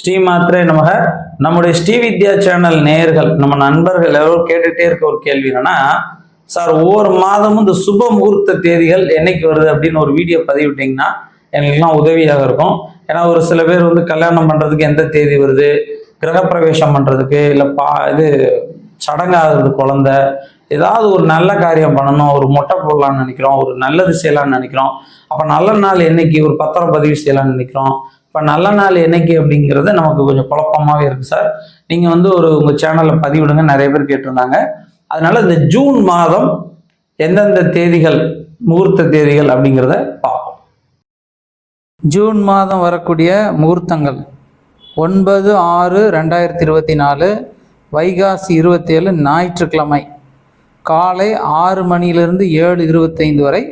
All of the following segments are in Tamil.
ஸ்ரீமாத்ரே நமக. நம்முடைய ஸ்ரீ வித்யா சேனல் நேயர்கள் நம்ம நண்பர்கள் எவ்வளோ கேட்டுகிட்டே இருக்க ஒரு கேள்வி என்னன்னா சார் ஒவ்வொரு மாதமும் இந்த சுப முகூர்த்த தேதிகள் என்னைக்கு வருது? அப்படின்னு ஒரு வீடியோ பதிவிட்டிங்கன்னா எங்களுக்குலாம் உதவியாக இருக்கும். ஏன்னா ஒரு சில பேர் வந்து கல்யாணம் பண்ணுறதுக்கு எந்த தேதி வருது? கிரகப்பிரவேசம் பண்ணுறதுக்கு இல்லை பா இது சடங்காகிறது குழந்த. ஏதாவது ஒரு நல்ல காரியம் பண்ணணும் ஒரு மொட்டை போடலான்னு நினைக்கிறோம் ஒரு நல்லது செய்யலாம்னு நினைக்கிறோம். அப்போ நல்ல நாள் என்னைக்கு? ஒரு பத்திரம் பதிவு செய்யலாம்னு நினைக்கிறோம். இப்போ நல்ல நாள் என்னைக்கு அப்படிங்கிறது நமக்கு கொஞ்சம் குழப்பமாகவே இருக்குது சார் நீங்கள் வந்து ஒரு உங்கள் சேனலில் பதிவிடுங்க நிறைய பேர் கேட்டிருந்தாங்க. அதனால இந்த ஜூன் மாதம் எந்தெந்த தேதிகள் முகூர்த்த தேதிகள் அப்படிங்கிறத பார்ப்போம். ஜூன் மாதம் வரக்கூடிய முகூர்த்தங்கள். ஒன்பது ஆறு ரெண்டாயிரத்தி இருபத்தி நாலு வைகாசி இருபத்தேழு ஞாயிற்றுக்கிழமை. காலை ஆறு மணியிலிருந்து ஏழு இருபத்தைந்து வரை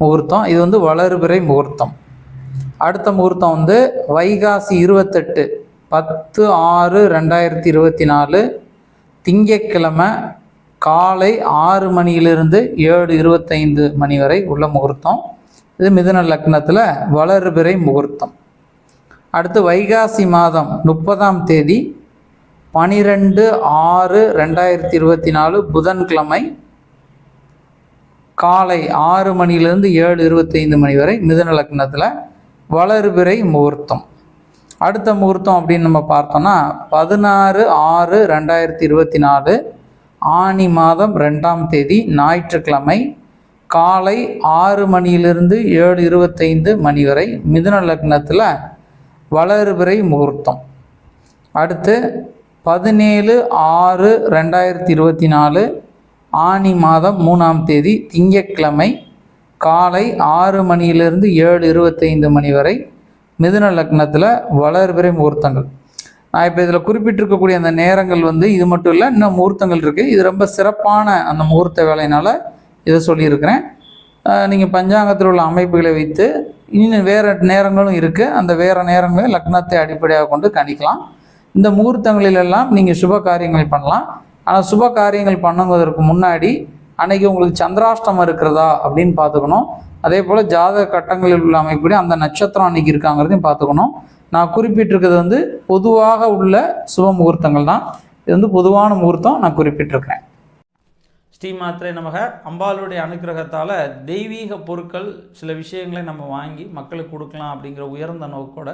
முகூர்த்தம். இது வந்து வளர்பிறை முகூர்த்தம். அடுத்த முகூர்த்தம் வந்து வைகாசி இருபத்தெட்டு பத்து ஆறு ரெண்டாயிரத்தி இருபத்தி நாலு திங்கக்கிழமை காலை ஆறு மணியிலிருந்து ஏழு இருபத்தைந்து மணி வரை உள்ள முகூர்த்தம். இது மிதுன லக்னத்தில் வளர்பிறை முகூர்த்தம். அடுத்து வைகாசி மாதம் முப்பதாம் தேதி பனிரெண்டு ஆறு ரெண்டாயிரத்தி இருபத்தி நாலு புதன்கிழமை காலை ஆறு மணியிலிருந்து ஏழு இருபத்தைந்து மணி வரை மிதுன லக்னத்தில் வளர்பிறை முகூர்த்தம். அடுத்த முகூர்த்தம் அப்படின்னு நம்ம பார்த்தோம்னா பதினாறு ஆறு ரெண்டாயிரத்தி இருபத்தி நாலு ஆனி மாதம் ரெண்டாம் தேதி ஞாயிற்றுக்கிழமை காலை ஆறு மணியிலிருந்து ஏழு இருபத்தைந்து மணி வரை மிதுன லக்னத்தில் வளர்பிறை முகூர்த்தம். அடுத்து பதினேழு ஆறு ரெண்டாயிரத்தி இருபத்தி நாலு ஆனி மாதம் மூணாம் தேதி திங்கட்கிழமை காலை ஆறு மணியிலிருந்து ஏழு இருபத்தைந்து மணி வரை மிதுன லக்னத்தில் வளர்பிறை முகூர்த்தங்கள். நான் இப்போ இதில் குறிப்பிட்டிருக்கக்கூடிய அந்த நேரங்கள் வந்து இது மட்டும் இல்லை இன்னும் முகூர்த்தங்கள் இருக்குது இது ரொம்ப சிறப்பான அந்த முகூர்த்த வேலையினால் இதை சொல்லியிருக்கிறேன். நீங்கள் பஞ்சாங்கத்தில் உள்ள அமைப்புகளை வைத்து இன்னும் வேறு நேரங்களும் இருக்குது அந்த வேறு நேரங்களை லக்னத்தை அடிப்படையாக கொண்டு கணிக்கலாம். இந்த முகூர்த்தங்களிலெல்லாம் நீங்கள் சுப காரியங்கள் பண்ணலாம். ஆனால் சுப காரியங்கள் பண்ணுவதற்கு முன்னாடி அன்னைக்கு உங்களுக்கு சந்திராஷ்டமம் இருக்கிறதா அப்படின்னு பார்த்துக்கணும். அதே போல் ஜாதக கட்டங்களில் உள்ள அமைப்படி அந்த நட்சத்திரம் அன்னைக்கு இருக்காங்கிறதையும் பார்த்துக்கணும். நான் குறிப்பிட்டிருக்கிறது வந்து பொதுவாக உள்ள சுப முகூர்த்தங்கள் தான். இது வந்து பொதுவான முகூர்த்தம் நான் குறிப்பிட்டிருக்கிறேன். ஸ்ரீமாத்திரை நமக. அம்பாளுடைய அனுக்கிரகத்தால் தெய்வீக பொருட்கள் சில விஷயங்களை நம்ம வாங்கி மக்களுக்கு கொடுக்கலாம் அப்படிங்கிற உயர்ந்த நோக்கோட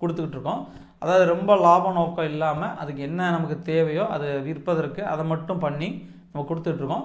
கொடுத்துக்கிட்டு இருக்கோம். அதாவது ரொம்ப லாப நோக்கம் இல்லாமல் அதுக்கு என்ன நமக்கு தேவையோ அதை விற்பதற்கு அதை மட்டும் பண்ணி நம்ம கொடுத்துட்ருக்கோம்